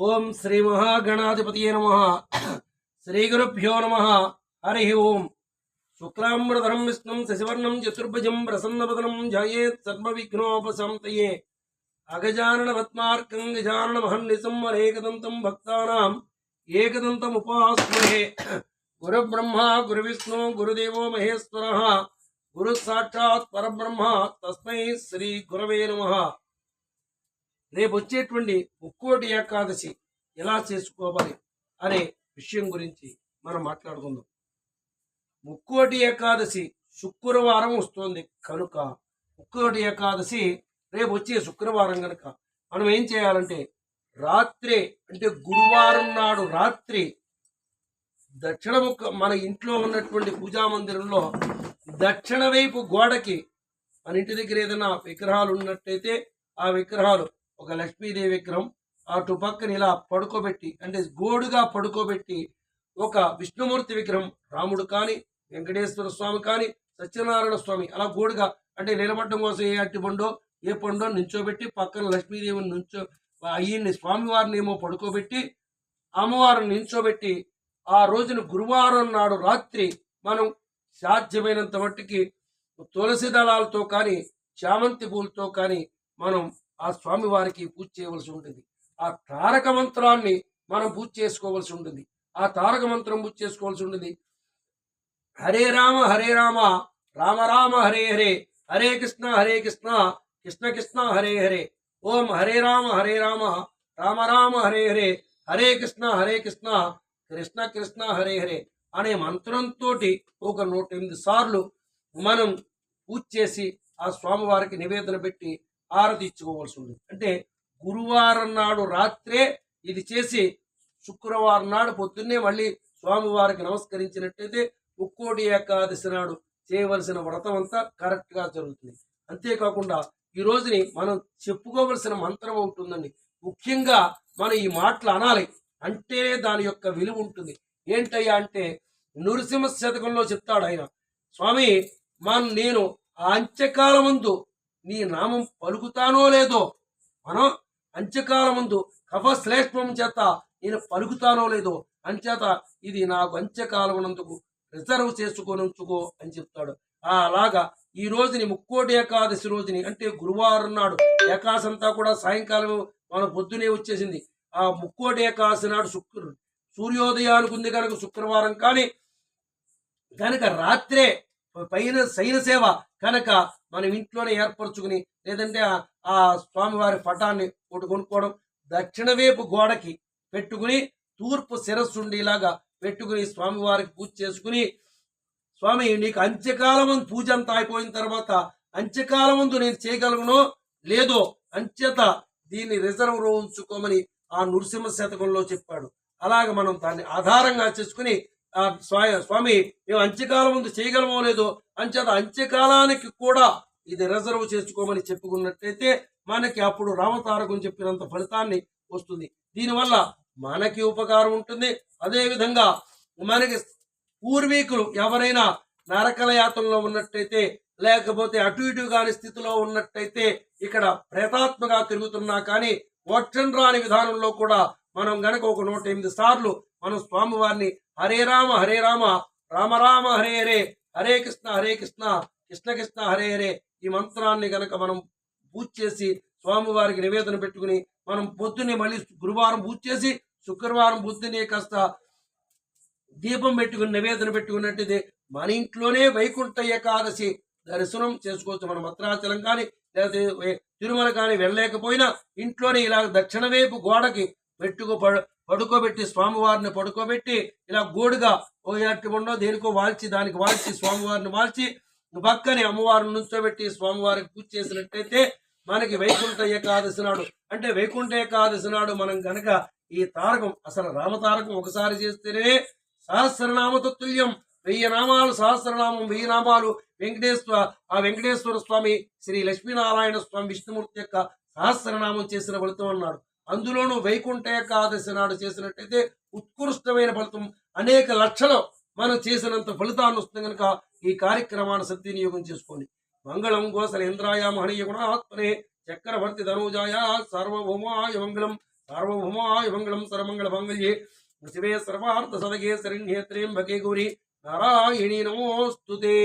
ఓం శ్రీ మహాగణాధిపతి నమ. శ్రీ గురుభ్యో నమ. హరి ఓం. శుక్లాంబరధరం విష్ణుం శశివర్ణం చతుర్భుజం ప్రసన్నవదనం ధ్యాయేత్ సర్వవిఘ్నోపశాంతయే. అగజానన పద్మార్కం గజానన మహన్నిసం వరేకదంతం భక్తానాం ఏకదంతం ఉపాస్మహే గురుబ్రహ్మ గురువిష్ణు గురుదేవో మహేశ్వర. గురు సాక్షాత్ పరబ్రహ్మ. తస్మై శ్రీ గురవే నమః. రేపు వచ్చేటువంటి ముక్కోటి ఏకాదశి ఎలా చేసుకోవాలి అనే విషయం గురించి మనం మాట్లాడుకుందాం. ముక్కోటి ఏకాదశి శుక్రవారం వస్తుంది కనుక ముక్కోటి ఏకాదశి రేపు వచ్చే శుక్రవారం కనుక మనం ఏం చేయాలంటే రాత్రి అంటే గురువారం నాడు రాత్రి దక్షిణముఖ మన ఇంట్లో ఉన్నటువంటి పూజా మందిరంలో దక్షిణ వైపు గోడకి మన ఇంటి దగ్గర ఏదైనా విగ్రహాలు ఉన్నట్టయితే ఆ విగ్రహాలు ఒక లక్ష్మీదేవి విగ్రహం అటు పక్కన ఇలా పడుకోబెట్టి అంటే గోడుగా పడుకోబెట్టి ఒక విష్ణుమూర్తి విగ్రహం రాముడు కానీ వెంకటేశ్వర స్వామి కానీ సత్యనారాయణ స్వామి అలా గోడుగా అంటే నిలబడడం కోసం ఏ అట్టి పండో ఏ పండో నించోబెట్టి పక్కన లక్ష్మీదేవిని నుంచో అయ్యని స్వామివారిని ఏమో పడుకోబెట్టి అమ్మవారిని నించోబెట్టి ఆ రోజున గురువారం నాడు రాత్రి మనం సాధ్యమైనంత మట్టుకి తులసి దళాలతో కానీ చామంతి పూలతో కానీ మనం ఆ స్వామి వారికి పూజ చేయవలసి ఉంటుంది. ఆ తారక మంత్రాన్ని మనం పూజ చేసుకోవలసి ఉంటుంది. ఆ తారక మంత్రం పూజ చేసుకోవాల్సి ఉంటుంది. హరే రామ హరే రామ రామ రామ హరే హరే హరే కృష్ణ హరే కృష్ణ కృష్ణ కృష్ణ హరే హరే ఓం హరే రామ హరే రామ రామ రామ హరే హరే హరే కృష్ణ హరే కృష్ణ కృష్ణ కృష్ణ హరే హరే అనే మంత్రంతో ఒక నూట ఎనిమిది సార్లు మనం పూజ చేసి ఆ స్వామివారికి నివేదన పెట్టి ఆరతి ఇచ్చుకోవాల్సి ఉంది అంటే గురువారం నాడు రాత్రే ఇది చేసి శుక్రవారం నాడు పొద్దున్నే మళ్ళీ స్వామివారికి నమస్కరించినట్టయితే ముక్కోటి ఏకాదశి నాడు చేయవలసిన వ్రతం అంతా కరెక్ట్గా జరుగుతుంది. అంతేకాకుండా ఈ రోజుని మనం చెప్పుకోవలసిన మంత్రం ఉంటుందండి. ముఖ్యంగా మనం ఈ మాటలు అనాలి. అంటే దాని యొక్క విలువ ఉంటుంది. ఏంటయ్యా అంటే నృసింహ శతకంలో చెప్తాడు ఆయన స్వామి మన నేను ఆ అంత్యకాలమందు నీ నామం పలుకుతానో లేదో మనం అంత్యకాలమందు కఫ శ్లేష్మం చేత నేను పలుకుతానో లేదో అంచేత ఇది నాకు అంత్యకాలమునందుకు రిజర్వ్ చేసుకొని ఉంచుకో అని చెప్తాడు. అలాగా ఈ రోజుని ముక్కోటి ఏకాదశి రోజుని అంటే గురువారం నాడు ఏకాదశి అంతా కూడా సాయంకాలం మన పొద్దునే వచ్చేసింది. ఆ ముక్కోటి ఏకాదశి నాడు శుక్రు సూర్యోదయానికి ఉంది కనుక శుక్రవారం కానీ కనుక రాత్రే పైన శైన సేవ కనుక మనం ఇంట్లోనే ఏర్పరచుకుని లేదంటే ఆ- స్వామివారి పటాన్ని ఒకటి కొనుక్కోవడం దక్షిణ వైపు గోడకి పెట్టుకుని తూర్పు శిరస్సు ఉండేలాగా పెట్టుకుని స్వామివారికి పూజ చేసుకుని స్వామి నీకు అంత్యకాలం పూజ అంతా అయిపోయిన తర్వాత అంత్యకాలం ముందు నేను చేయగలను లేదో అంత్యత దీన్ని రిజర్వ్లో ఉంచుకోమని ఆ నృసింహ శతకంలో చెప్పాడు. అలాగ మనం దాన్ని ఆధారంగా చేసుకుని స్వామి మేము అంత్యకాలం ముందు చేయగలమో లేదో అంచేత అంత్యకాలానికి కూడా ఇది రిజర్వ్ చేసుకోమని చెప్పుకున్నట్టయితే మనకి అప్పుడు రామతారకం చెప్పినంత ఫలితాన్ని వస్తుంది. దీనివల్ల మనకి ఉపకారం ఉంటుంది. అదేవిధంగా మనకి పూర్వీకులు ఎవరైనా నరకల యాత్రలో ఉన్నట్టయితే లేకపోతే అటు ఇటు కాని స్థితిలో ఉన్నట్టయితే ఇక్కడ ప్రేతాత్మగా తిరుగుతున్నా కానీ మోక్షం రాని విధానంలో కూడా మనం గనక ఒక నూట ఎనిమిది సార్లు మనం స్వామివారిని హరే రామ హరే రామ రామ రామ హరే హరే హరే కృష్ణ హరే కృష్ణ కృష్ణ కృష్ణ హరే హరే ఈ మంత్రాన్ని గనక మనం పూజ చేసి స్వామివారికి నివేదన పెట్టుకుని మనం పొద్దున్నే మళ్ళీ గురువారం పూజ చేసి శుక్రవారం పొద్దున్నే కాస్త దీపం పెట్టుకుని నివేదన పెట్టుకున్నట్టుది మన ఇంట్లోనే వైకుంఠ ఏకాదశి దర్శనం చేసుకోవచ్చు మనం భద్రాచలం కానీ లేకపోతే తిరుమల కానీ వెళ్ళలేకపోయినా ఇంట్లోనే ఇలా దక్షిణ వైపు గోడకి పెట్టుకో పడు- పడుకోబెట్టి స్వామివారిని పడుకోబెట్టి ఇలా గోడుగా ఓ అట్టి ఉండో దేనికో వాల్చి దానికి వాల్చి స్వామివారిని వాల్చి పక్కనే అమ్మవారిని నుంచోబెట్టి స్వామివారికి పూజ చేసినట్టయితే మనకి వైకుంఠ ఏకాదశి నాడు అంటే వైకుంఠ ఏకాదశి నాడు మనం గనక ఈ తారకం అసలు రామతారకం ఒకసారి చేస్తేనే సహస్రనామ తత్తుల్యం వెయ్యి నామాలు సహస్రనామం వెయ్యి నామాలు వెంకటేశ్వర ఆ వెంకటేశ్వర స్వామి శ్రీ లక్ష్మీనారాయణ స్వామి విష్ణుమూర్తి యొక్క సహస్రనామం చేసిన ఫలితం అన్నాడు. అందులోనూ వైకుంఠ ఏకాదశి నాడు చేసినట్టయితే ఉత్కృష్టమైన ఫలితం. అనేక లక్షలు మనం చేసినంత ఫలితాన్ని వస్తుంది కనుక ఈ కార్యక్రమాన్ని సద్వినియోగం చేసుకోండి. మంగళం గోసల ఇంద్రాయ మహనీయ గుణాత్మనే చక్రవర్తి ధనుజాయ సార్వభౌమాయ మంగళం సార్వభౌమాయ మంగళం సర్వమంగళ మంగళ్యే. శివే సర్వార్థ సదగే శరణ్యేత్రేం భగే గౌరి. నారాయణీ నమోస్తుతే